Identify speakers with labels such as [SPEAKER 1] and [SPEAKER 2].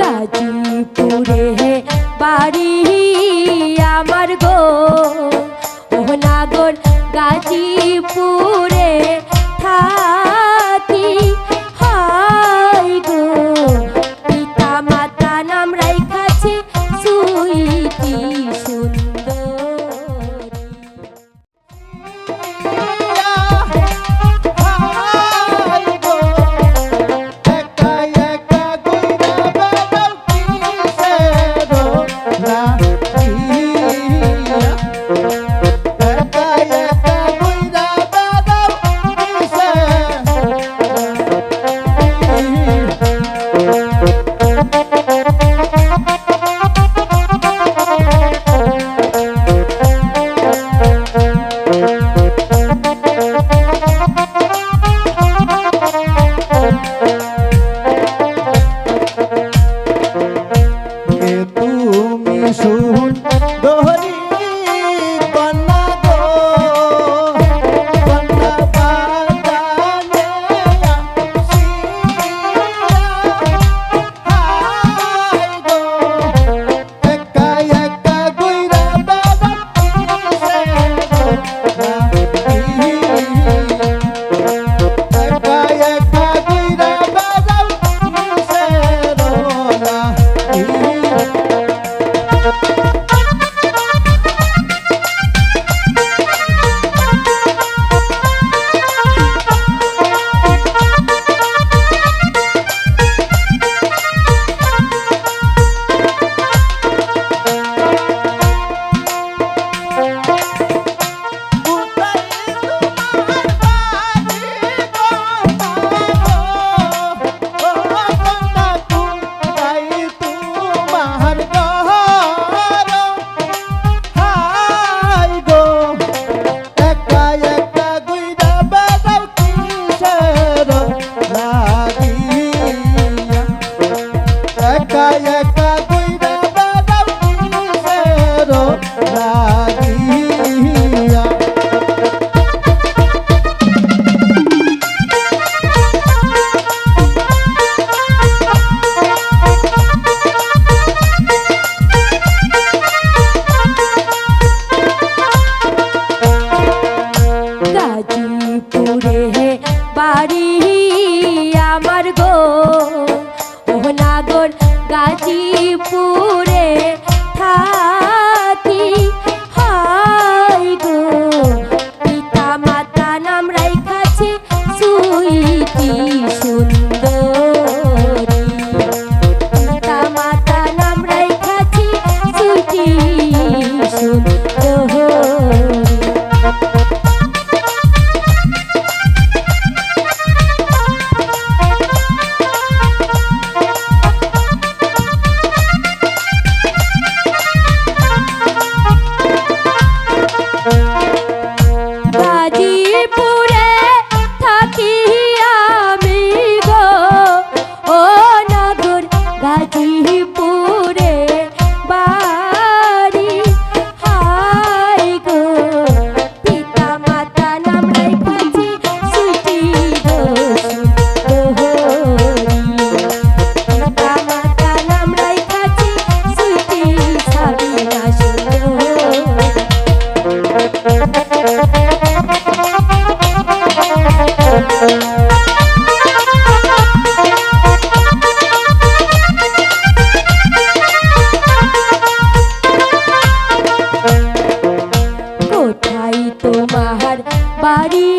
[SPEAKER 1] গাজীপুরে হে বাড়ি আমার গো। ও নাগর গাজীপুরে থা কাশীপুরে থাকি। হয় গো পিতা মাতা নাম রাইখা তোমার বাড়ি?